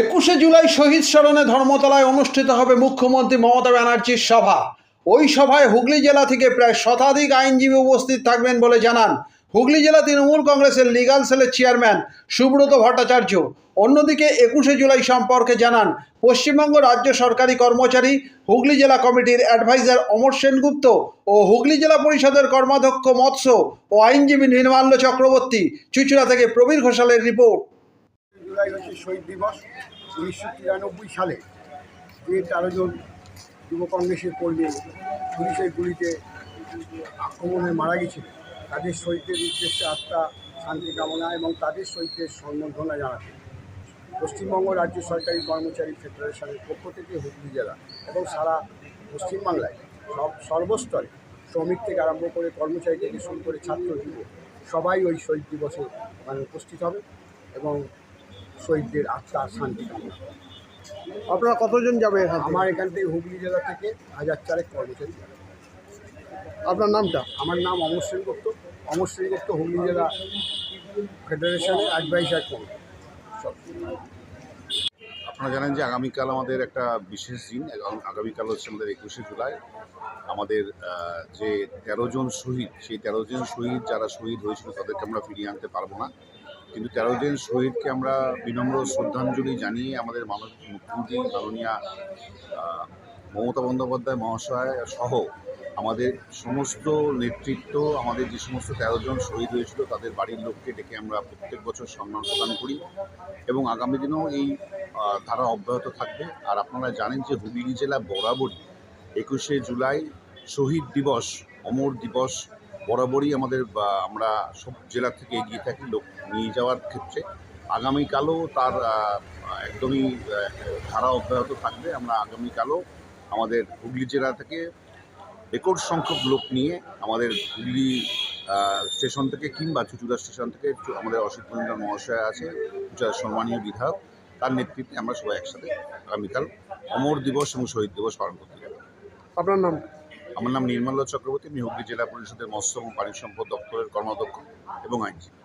একুশে জুলাই শহীদ স্মরণে ধর্মতলায় অনুষ্ঠিত হবে মুখ্যমন্ত্রী মমতা ব্যানার্জির সভা। ওই সভায় হুগলি জেলা থেকে প্রায় শতাধিক আইনজীবী উপস্থিত থাকবেন বলে জানান হুগলি জেলা তৃণমূল কংগ্রেসের লিগাল সেলের চেয়ারম্যান সুব্রত ভট্টাচার্য। অন্যদিকে একুশে জুলাই সম্পর্কে জানান পশ্চিমবঙ্গ রাজ্য সরকারি কর্মচারী, হুগলি জেলা কমিটির অ্যাডভাইজার অমর সেনগুপ্ত ও হুগলি জেলা পরিষদের কর্মাধ্যক্ষ মৎস্য ও আইনজীবী নির্মাল্য চক্রবর্তী চুচুড়া থেকে প্রবীর ঘোষালের রিপোর্ট। জুলাই হচ্ছে শহীদ দিবস, উনিশশো তিরানব্বই সালে। যে তেরো জন যুব কংগ্রেসের কর্মী পুলিশের গুলিতে আক্রমণে মারা গেছিল তাদের শহীদদের উদ্দেশ্যে আত্মা, শান্তি কামনা এবং তাদের শহীদদের সম্বর্ধনা জানাতে পশ্চিমবঙ্গ রাজ্য সরকারি কর্মচারী ফেডারেশনের পক্ষ থেকে হুগলি জেলা এবং সারা পশ্চিমবাংলায় সব সর্বস্তরে শ্রমিক থেকে আরম্ভ করে কর্মচারী থেকে শুরু করে ছাত্র যুব সবাই ওই শহীদ দিবসে মানে উপস্থিত হবে এবং শহীদদের আত্মার শান্তি কামনা। আপনারা কতজন যাবে এখান থেকে? আমার এখান থেকে হুগলি জেলা থেকে হাজার চারেক কর্মচারী যাবে। আপনার নামটা? আমার নাম অমর সেনগুপ্ত অমর সেনগুপ্ত হুগলি জেলা ফেডারেশনের অ্যাডভাইজার কমিটি আপনারা জানেন যে আগামীকাল আমাদের একটা বিশেষ দিন এবং আগামীকাল হচ্ছে আমাদের একুশে জুলাই। আমাদের আহ, যে তেরো জন শহীদ সেই তেরো জন শহীদ যারা শহীদ হয়েছিল তাদেরকে আমরা ফিরিয়ে আনতে পারব না। কিন্তু তেরো জন শহীদকে আমরা বিনম্র শ্রদ্ধাঞ্জলি জানিয়ে আমাদের মানব, মুখ্যমন্ত্রী মাননীয়া মমতা বন্দ্যোপাধ্যায় মহাশয় সহ আমাদের সমস্ত নেতৃত্ব, আমাদের যে সমস্ত তেরো জন শহীদ হয়েছিল, তাদের বাড়ির লোককে ডেকে আমরা প্রত্যেক বছর সম্মান প্রদান করি এবং আগামী দিনেও এই ধারা অব্যাহত থাকবে। আর আপনারা জানেন যে হুগলি জেলা বরাবরই একুশে জুলাই শহীদ দিবস, অমর দিবস বরাবরই আমাদের আমরা সব জেলা থেকে এগিয়ে থাকি, লোক নিয়ে যাওয়ার ক্ষেত্রে। আগামীকালও তার একদমই ধারা অব্যাহত থাকবে। আমরা আগামীকালও আমাদের হুগলি জেলা থেকে রেকর্ড সংখ্যক লোক নিয়ে আমাদের হুগলি স্টেশন থেকে কিংবা চুচুড়া স্টেশন থেকে আমাদের অসিত মজুমদার মহাশয় আছে সম্মানীয় বিধায়ক। তার নেতৃত্বে আমরা সবাই একসাথে আগামীকাল অমর দিবস এবং শহীদ দিবস পালন করতে যাব। আপনার নাম? আমার নাম নির্মল্য চক্রবর্তী, আমি হুগলি জেলা পরিষদের মৎস্য এবং পানি সম্পদ দপ্তরের কর্মাধ্যক্ষ এবং আইনজীবী।